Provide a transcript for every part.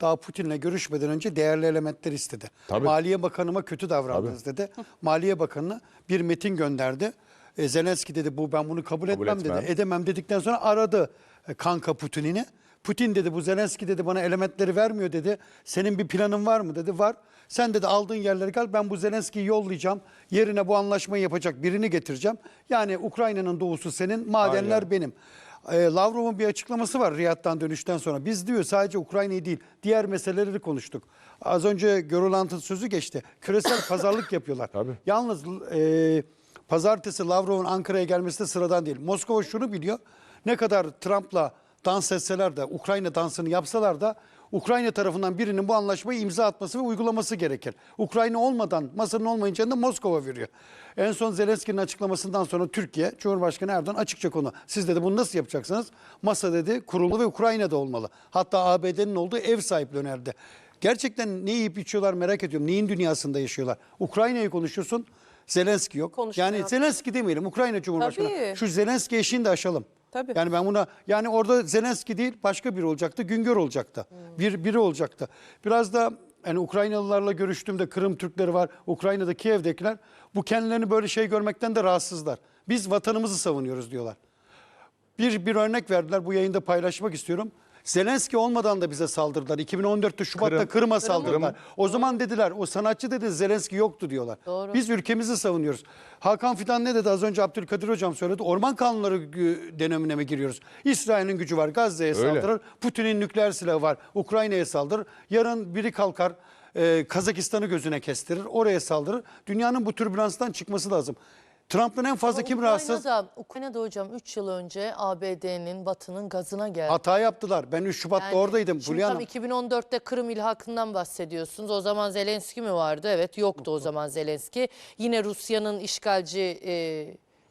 daha Putin'le görüşmeden önce değerli elementler istedi. Tabii. Maliye Bakanıma kötü davrandınız dedi. Maliye Bakanı'na bir metin gönderdi. E, Zelenski dedi bu ben bunu kabul, Kabul etmem, etmem. dedi. Edemem dedikten sonra aradı e, kanka Putin'ini. Putin dedi bu Zelenski dedi bana elementleri vermiyor dedi. Senin bir planın var mı dedi. Var. Sen dedi aldığın yerleri gel ben bu Zelenski'yi yollayacağım. Yerine bu anlaşmayı yapacak birini getireceğim. Yani Ukrayna'nın doğusu senin, madenler benim. E, Lavrov'un bir açıklaması var Riyad'dan dönüşten sonra. Biz diyor sadece Ukrayna'yı değil diğer meseleleri konuştuk. Az önce Görülant'ın sözü geçti. Küresel pazarlık yapıyorlar. Tabii. Yalnız e, pazartesi Lavrov'un Ankara'ya gelmesi de sıradan değil. Moskova şunu biliyor. Ne kadar Trump'la dans etseler de Ukrayna dansını yapsalar da Ukrayna tarafından birinin bu anlaşmayı imza atması ve uygulaması gerekir. Ukrayna olmadan, masanın olmayınca da Moskova veriyor. En son Zelenski'nin açıklamasından sonra Türkiye, Cumhurbaşkanı Erdoğan açıkça konu. Siz dedi bunu nasıl yapacaksınız? Masa dedi kurulu ve Ukrayna'da olmalı. Hatta ABD'nin olduğu ev sahipliği önerdi. Gerçekten ne yiyip içiyorlar merak ediyorum. Neyin dünyasında yaşıyorlar? Ukrayna'yı konuşuyorsun. Zelenski yok. Konuşmayan- yani Zelenski demeyelim. Ukrayna Cumhurbaşkanı. Tabii. Şu Zelenski eşiğini de aşalım. Tabii. Yani ben buna yani orada Zelenski değil başka biri olacaktı. Güngör olacaktı. Bir biri olacaktı. Biraz da yani Ukraynalılarla görüştüğümde Kırım Türkleri var. Ukrayna'da Kiev'dekiler bu kendilerini böyle şey görmekten de rahatsızlar. Biz vatanımızı savunuyoruz diyorlar. Bir, bir örnek verdiler bu yayında paylaşmak istiyorum. Zelenski olmadan da bize saldırdılar. 2014'te Şubat'ta Kırım. Kırım'a saldırdılar. O zaman dediler o sanatçı dedi Zelenski yoktu diyorlar. Doğru. Biz ülkemizi savunuyoruz. Hakan Fidan ne dedi az önce Abdülkadir Hocam söyledi. Orman kanunları dönemine mi giriyoruz? İsrail'in gücü var Gazze'ye saldırır. Putin'in nükleer silahı var Ukrayna'ya saldırır. Yarın biri kalkar e, Kazakistan'ı gözüne kestirir. Oraya saldırır. Dünyanın bu türbülanstan çıkması lazım. Trump'ın en fazla kim rahatsız? Ukrayna'da, Ukrayna'da hocam 3 yıl önce ABD'nin Batı'nın gazına geldi. Hata yaptılar. Ben 3 Şubat'ta Yani oradaydım şimdi Fulya tam Hanım. 2014'te Kırım ilhakından bahsediyorsunuz. O zaman Zelenski mi vardı? Evet yoktu o zaman Zelenski. Yine Rusya'nın işgalci e,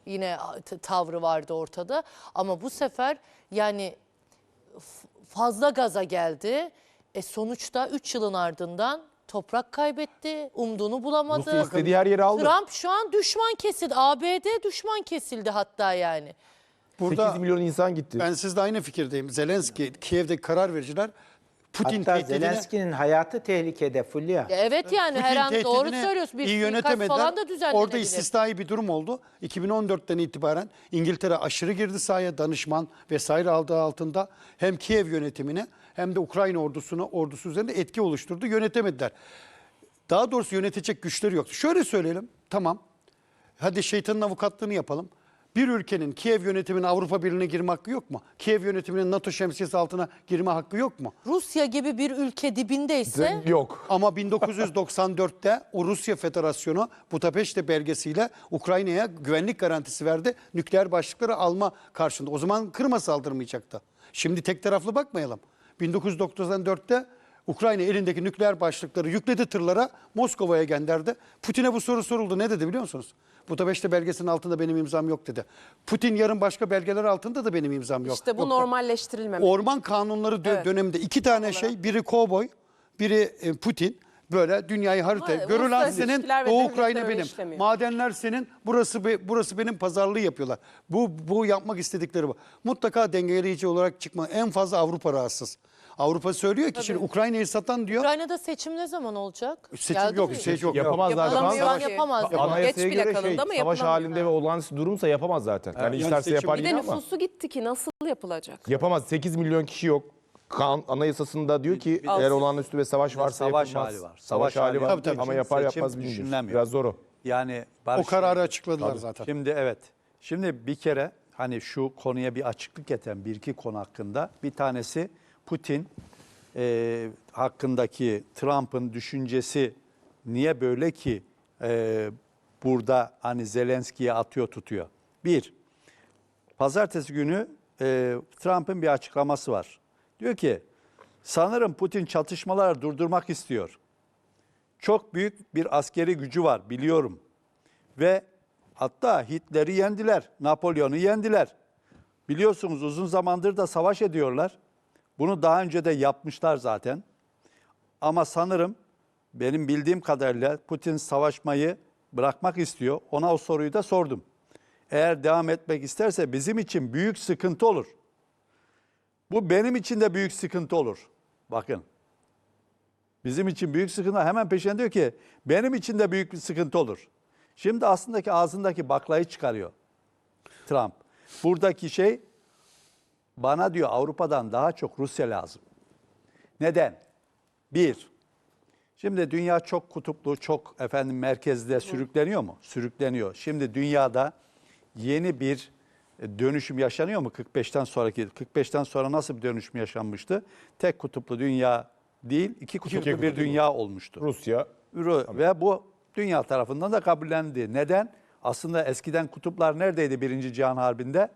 yine t- tavrı vardı ortada. Ama bu sefer yani f- fazla gaza geldi. E sonuçta 3 yılın ardından toprak kaybetti. Umduğunu bulamadı. Rusya istediği her yeri aldı. Trump şu an düşman kesildi. ABD düşman kesildi hatta yani. Burada 8 milyon insan gitti. ben sizle aynı fikirdeyim. Zelenski, Kiev'deki karar vericiler Putin Hatta tehdidini Zelenski'nin hayatı tehlikede Fulya. Ya evet yani Putin her an doğru söylüyorsun. Bir iyi yönetemediler. falan da düzenlenebilir. Orada istisnai bir durum oldu. 2014'ten itibaren İngiltere aşırı girdi sahaya danışman vesaire aldığı altında hem Kiev yönetimine hem de Ukrayna ordusunu ordusu üzerinde etki oluşturdu. Yönetemediler. Daha doğrusu yönetecek güçleri yoktu. Şöyle söyleyelim. Tamam. Hadi şeytanın avukatlığını yapalım. Bir ülkenin Kiev yönetimine Avrupa Birliği'ne girme hakkı yok mu? Kiev yönetiminin NATO şemsiyesi altına girme hakkı yok mu? Rusya gibi bir ülke dibindeyse Yok. Ama 1994'te o Rusya Federasyonu Budapeşte belgesiyle Ukrayna'ya güvenlik garantisi verdi. Nükleer başlıkları alma karşında. O zaman Kırım'a saldırmayacaktı. Şimdi tek taraflı bakmayalım. 1994'te Ukrayna elindeki nükleer başlıkları yükledi tırlara Moskova'ya gönderdi. Putin'e bu soru soruldu. Ne dedi biliyor musunuz? Budapeşte belgesinin altında benim imzam yok dedi. Putin yarın başka belgeler altında da benim imzam yok. İşte bu Yok dedi. normalleştirilmemek. Orman kanunları dö- Evet. döneminde iki tane şey, biri kovboy, biri e, Putin. Böyle dünyayı harita. Görülen senin, Doğu Ukrayna benim. işlemiyor. Madenler senin, burası be- burası benim pazarlığı yapıyorlar. Bu bu yapmak istedikleri bu. Mutlaka dengeleyici olarak çıkma. En fazla Avrupa rahatsız. Avrupa söylüyor ki şimdi Ukrayna'yı satan diyor. Ukrayna'da seçim ne zaman olacak? Seçim Geldi yok, mi? şey yok. Yapamazlar. Şu an Yapamıyor, savaş, yapamaz. anayasaya Geç bile göre şey, ama savaş yapılamıyor. halinde ve olağanüstü durumsa yapamaz zaten. Yani Yani isterse seçim- yapar Bir de yine ama. nüfusu gitti ki nasıl yapılacak? Yapamaz. 8 milyon kişi yok. Kan anayasasında diyor ki eğer olağanüstü ve savaş varsa savaş yapılmaz. hali var. Savaş, hali var Tabii, tabii. ama yapar Seçim yapmaz bilmiyoruz. düşünülemiyor. Biraz zor o. Yani O barış kararı açıkladılar zaten. Şimdi evet. Şimdi bir kere hani şu konuya bir açıklık getiren bir iki konu hakkında. Bir tanesi Putin e, hakkındaki Trump'ın düşüncesi niye böyle ki e, burada hani Zelenski'ye atıyor tutuyor. Bir, pazartesi günü e, Trump'ın bir açıklaması var. Diyor ki sanırım Putin çatışmaları durdurmak istiyor. Çok büyük bir askeri gücü var biliyorum. Ve hatta Hitler'i yendiler, Napolyon'u yendiler. Biliyorsunuz uzun zamandır da savaş ediyorlar. Bunu daha önce de yapmışlar zaten. Ama sanırım benim bildiğim kadarıyla Putin savaşmayı bırakmak istiyor. Ona o soruyu da sordum. Eğer devam etmek isterse bizim için büyük sıkıntı olur. Bu benim için de büyük sıkıntı olur. Bakın. Bizim için büyük sıkıntı. Hemen peşine diyor ki benim için de büyük bir sıkıntı olur. Şimdi aslındaki ağzındaki baklayı çıkarıyor Trump. Buradaki şey bana diyor Avrupa'dan daha çok Rusya lazım. Neden? Bir, şimdi dünya çok kutuplu, çok efendim merkezde sürükleniyor mu? Sürükleniyor. Şimdi dünyada yeni bir e, dönüşüm yaşanıyor mu 45'ten sonraki? 45'ten sonra nasıl bir dönüşüm yaşanmıştı? Tek kutuplu dünya değil, iki kutuplu bir kutuplu. dünya olmuştu. Rusya Euro- Ve bu dünya tarafından da kabullendi. Neden? Aslında eskiden kutuplar neredeydi Birinci Cihan Harbi'nde?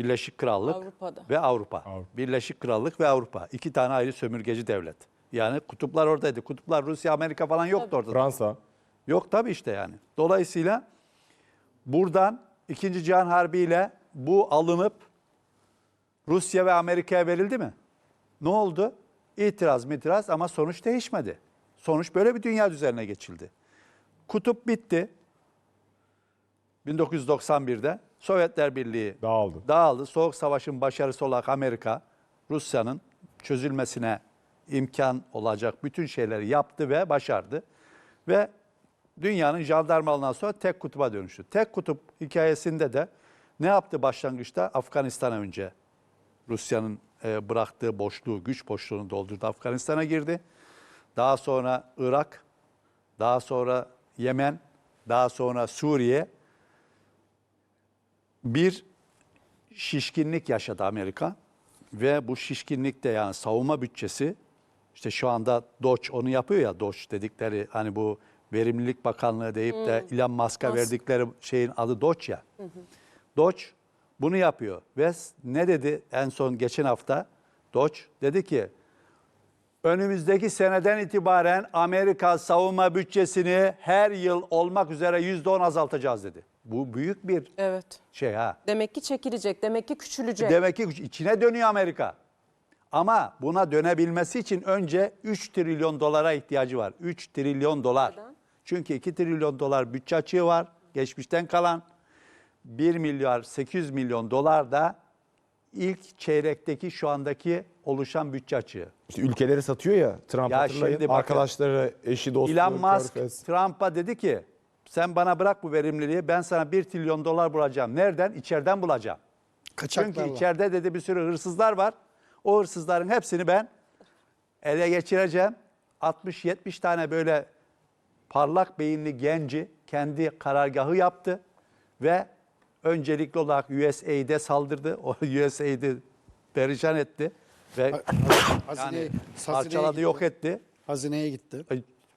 Birleşik Krallık Avrupa'da. ve Avrupa. Birleşik Krallık ve Avrupa. İki tane ayrı sömürgeci devlet. Yani kutuplar oradaydı. Kutuplar Rusya, Amerika falan yoktu orada. Fransa. Yok tabii işte yani. Dolayısıyla buradan İkinci Cihan Harbi ile bu alınıp Rusya ve Amerika'ya verildi mi? Ne oldu? İtiraz mitiraz ama sonuç değişmedi. Sonuç böyle bir dünya düzenine geçildi. Kutup bitti. 1991'de Sovyetler Birliği Dağıldı. dağıldı. Soğuk Savaş'ın başarısı olarak Amerika, Rusya'nın çözülmesine imkan olacak bütün şeyleri yaptı ve başardı. Ve dünyanın jandarmalığından sonra tek kutuba dönüştü. Tek kutup hikayesinde de ne yaptı başlangıçta? Afganistan'a önce Rusya'nın e, bıraktığı boşluğu, güç boşluğunu doldurdu. Afganistan'a girdi. Daha sonra Irak, daha sonra Yemen, daha sonra Suriye. Bir şişkinlik yaşadı Amerika ve bu şişkinlikte yani savunma bütçesi işte şu anda Doge onu yapıyor ya Doge dedikleri hani bu verimlilik bakanlığı deyip de Elon Musk'a verdikleri şeyin adı Doge ya. Doge bunu yapıyor ve ne dedi en son geçen hafta Doge dedi ki önümüzdeki seneden itibaren Amerika savunma bütçesini her yıl olmak üzere %10 azaltacağız dedi. Bu büyük bir Evet. şey ha. Demek ki çekilecek, demek ki küçülecek. Demek ki içine dönüyor Amerika. Ama buna dönebilmesi için önce 3 trilyon dolara ihtiyacı var. 3 trilyon dolar. Çünkü 2 trilyon dolar bütçe açığı var. Geçmişten kalan 1 milyar 800 milyon dolar da ilk çeyrekteki şu andaki oluşan bütçe açığı. İşte ülkeleri satıyor ya Trump Ya hatırlayın. şimdi bakın, Arkadaşları, eşi, dostu, Elon Musk Körfez. Trump'a dedi ki sen bana bırak bu verimliliği ben sana 1 trilyon dolar bulacağım. Nereden? İçeriden bulacağım. Çünkü Kaçaklarla. içeride dedi bir sürü hırsızlar var. O hırsızların hepsini ben ele geçireceğim. 60-70 tane böyle parlak beyinli genci kendi karargahı yaptı ve öncelikli olarak USAID'e saldırdı. O USAID'i perişan etti ve Hazineye, yani hazineye parçaladı yok etti. Hazineye gitti.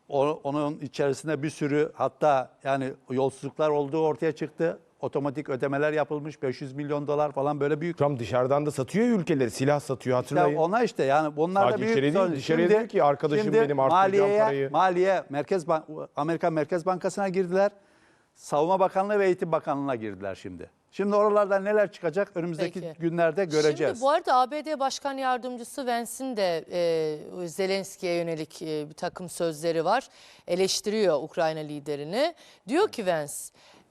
Onun içerisinde bir sürü hatta yani yolsuzluklar olduğu ortaya çıktı. Otomatik ödemeler yapılmış 500 milyon dolar falan böyle büyük. Trump dışarıdan da satıyor ya ülkeleri. Silah satıyor hatırlayın. ona işte yani bunlar da Sadece büyük içeri değil, sorun. dışarıya diyor ki, arkadaşım benim, arttıracağım maliyeye, parayı. Maliye, Merkez Bank, Amerikan Merkez Bankası'na girdiler. Savunma Bakanlığı ve Eğitim Bakanlığı'na girdiler şimdi. Şimdi oralardan neler çıkacak önümüzdeki Peki. günlerde göreceğiz. Şimdi bu arada ABD Başkan Yardımcısı Vance'in de e, Zelenski'ye yönelik e, bir takım sözleri var. Eleştiriyor Ukrayna liderini. Diyor ki Vance,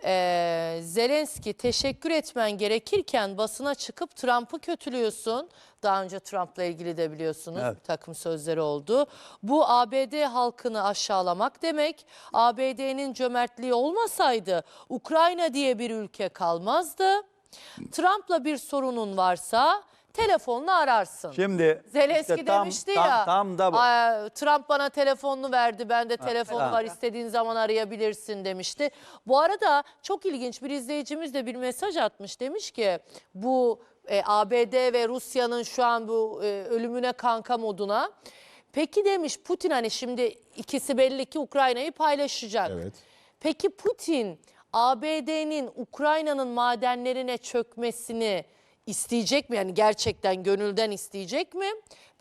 e, Zelenski teşekkür etmen gerekirken basına çıkıp Trump'ı kötülüyorsun. Daha önce Trump'la ilgili de biliyorsunuz Evet. bir takım sözleri oldu. Bu ABD halkını aşağılamak demek. ABD'nin cömertliği olmasaydı Ukrayna diye bir ülke kalmazdı. Trump'la bir sorunun varsa telefonla ararsın. Şimdi Zelenski işte tam- demişti tam- ya. Tam da bu. "Aa, Trump bana telefonunu verdi. Ben de telefonu ha. var. istediğin zaman arayabilirsin demişti. Bu arada çok ilginç bir izleyicimiz de bir mesaj atmış. Demiş ki bu e, ABD ve Rusya'nın şu an bu e, ölümüne kanka moduna. Peki demiş Putin hani şimdi ikisi belli ki Ukrayna'yı paylaşacak. Evet. Peki Putin ABD'nin Ukrayna'nın madenlerine çökmesini isteyecek mi? Yani gerçekten gönülden isteyecek mi?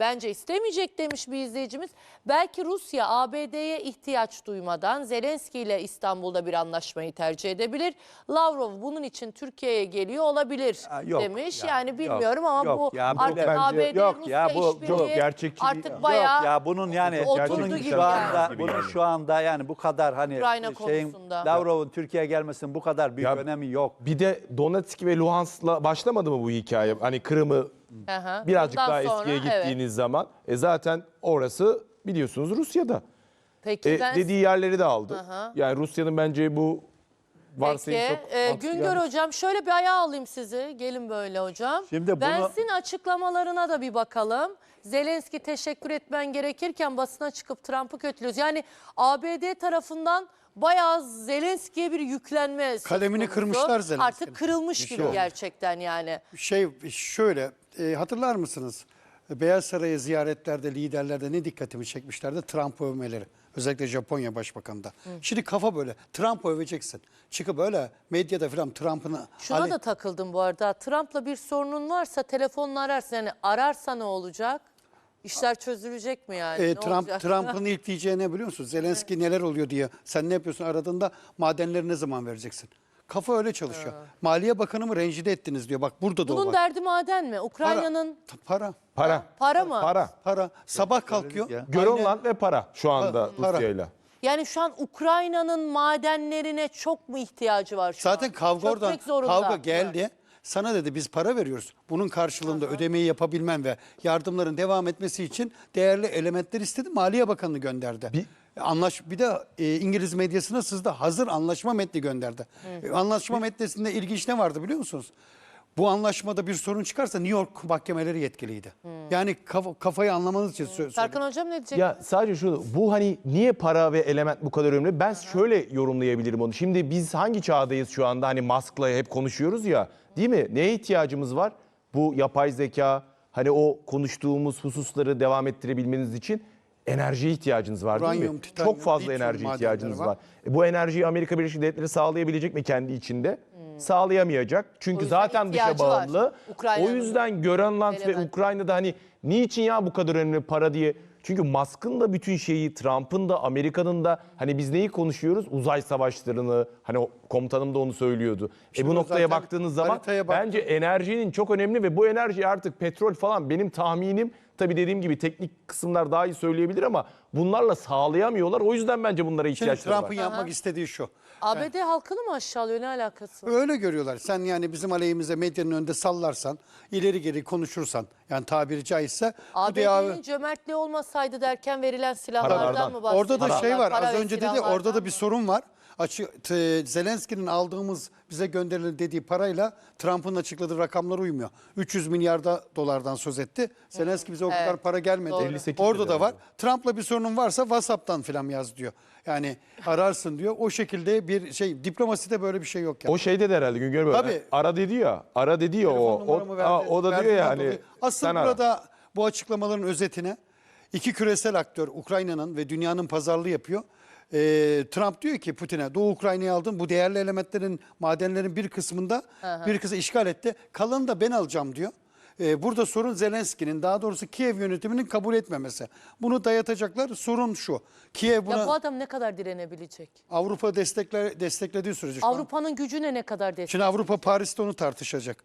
Bence istemeyecek demiş bir izleyicimiz. Belki Rusya ABD'ye ihtiyaç duymadan Zelenski ile İstanbul'da bir anlaşmayı tercih edebilir. Lavrov bunun için Türkiye'ye geliyor olabilir Ha, yok demiş. ya, yani yok, bilmiyorum ama yok bu ya, artık bence- ABD yok Rusya ya, bu- işbirliği çok gerçekçi artık ya. bayağı Yok ya bunun yani Oturdu bunun gibi şu yani. anda Gibi bunun yani. şu anda yani bu kadar hani Ukrayna şeyin konusunda. Lavrov'un Türkiye'ye gelmesinin bu kadar büyük Ya- önemi yok. Bir de Donetsk ve Luhansk'la başlamadı mı bu hikaye? Hani Kırım'ı Hı. birazcık daha sonra, eskiye evet. gittiğiniz zaman e zaten orası biliyorsunuz Rusya'da. Peki E, ben dediği yerleri de aldı. Aha. Yani Rusya'nın bence bu Peki, varsayım çok e, Güngör gelmiş. Hocam şöyle bir ayağa alayım sizi. Gelin böyle hocam. Şimdi bunu- Bens'in açıklamalarına da bir bakalım. Zelenski teşekkür etmen gerekirken basına çıkıp Trump'ı kötülüyoruz. Yani ABD tarafından bayağı Zelenski'ye bir yüklenme söz Kalemini konusu. kırmışlar Zelenski'nin. Artık kırılmış gibi oldu. gerçekten yani. Şey şöyle e, hatırlar mısınız? Beyaz Saray'a ziyaretlerde liderlerde ne dikkatimi çekmişlerdi? Trump övmeleri. Özellikle Japonya Başbakanı'nda. Şimdi kafa böyle. Trump öveceksin. Çıkıp böyle medyada falan Trump'ın... Şuna Ali- da takıldım bu arada. Trump'la bir sorunun varsa telefonla ararsın. Yani ararsa ne olacak? İşler çözülecek mi yani? E, Ne Trump olacak? Trump'ın ilk diyeceği ne biliyor musun? Zelenski neler oluyor diye. Sen ne yapıyorsun aradığında madenleri ne zaman vereceksin? Kafa öyle çalışıyor. Maliye Bakanı mı rencide ettiniz diyor. Bak burada da o Bunun var. derdi maden mi? Ukrayna'nın t- para, Para. para mı? Para. para. Sabah kalkıyor. ya. Grönland ve para şu anda Para. Rusya'yla. Yani şu an Ukrayna'nın madenlerine çok mu ihtiyacı var şu Zaten an? kavga Çökmek oradan. zorunda. Kavga geldi. Sana dedi biz para veriyoruz. Bunun karşılığında ödemeyi yapabilmen ve yardımların devam etmesi için değerli elementler istedi. Maliye Bakanı gönderdi. Bir- Anlaş bir de e, İngiliz medyasına sızdı. Hazır anlaşma metni gönderdi. E, anlaşma metnesinde ilginç ne vardı biliyor musunuz? Bu anlaşmada bir sorun çıkarsa New York mahkemeleri yetkiliydi. Yani kafa- kafayı anlamanız için sö- söyledim. Serkan Hocam ne diyecek? Ya sadece şu bu hani niye para ve element bu kadar önemli? Ben şöyle yorumlayabilirim onu. Şimdi biz hangi çağdayız şu anda? Hani Musk'la hep konuşuyoruz ya. Değil mi? Neye ihtiyacımız var? Bu yapay zeka hani o konuştuğumuz hususları devam ettirebilmeniz için enerjiye ihtiyacınız var değil Uranyum, mi? titanyum, Çok fazla lityum enerji madenleri ihtiyacınız var. var. E, bu enerjiyi Amerika Birleşik Devletleri sağlayabilecek mi kendi içinde? Sağlayamayacak. Çünkü zaten dışa ihtiyacı var. bağımlı. O yüzden Grönland ve element. Ukrayna'da hani niçin ya bu kadar önemli para diye. Çünkü Musk'ın da bütün şeyi, Trump'ın da, Amerika'nın da hani biz neyi konuşuyoruz? Uzay savaşlarını, hani o komutanım da onu söylüyordu. e Şimdi bu o noktaya zaten baktığınız zaman haritaya bence enerjinin çok önemli ve bu enerji artık petrol falan benim tahminim tabii dediğim gibi teknik kısımlar daha iyi söyleyebilir ama bunlarla sağlayamıyorlar. O yüzden bence bunlara Şimdi ihtiyaçları Trump'ın var. yapmak istediği şu. ABD halkını mı aşağılıyor ne alakası var? Öyle görüyorlar. Sen yani bizim aleyhimize medyanın önünde sallarsan, ileri geri konuşursan, yani tabiri caizse bu ABD'nin cömertliği olmasaydı derken verilen silahlardan Paralardan. mı bahsediyorlar? Orada da şey var. Para Az ve önce dedi silahlardan orada da mı? bir sorun var. Açı, t- Zelenski'nin aldığımız bize gönderilen dediği parayla Trump'ın açıkladığı rakamlar uymuyor. 300 milyarda dolardan söz etti. Zelenski bize o kadar Evet, para gelmedi. doğru. 58 Orada da milyar. var. Trump'la bir sorunun varsa WhatsApp'tan falan yaz diyor. Yani ararsın diyor. O şekilde bir şey diplomaside böyle bir şey yok yani. O şeyde de herhalde Güngör böyle. Tabii. Ara dedi ya. Ara dedi ya o. Telefon O, verdi- Aa, o da diyor ya hani. Asıl sen ara. burada bu açıklamaların özetine iki küresel aktör Ukrayna'nın ve dünyanın pazarlığı yapıyor. Ee, Trump diyor ki Putin'e Doğu Ukrayna'yı aldın bu değerli elementlerin madenlerin bir kısmında bir kısmı işgal etti. Kalanını da ben alacağım diyor. Ee, burada sorun Zelenski'nin daha doğrusu Kiev yönetiminin kabul etmemesi. Bunu dayatacaklar. Sorun şu. Kiev buna Ya bu adam ne kadar direnebilecek? Avrupa destekler, desteklediği sürece Avrupa'nın gücüne ne kadar destek? Şimdi Avrupa Paris'te onu tartışacak.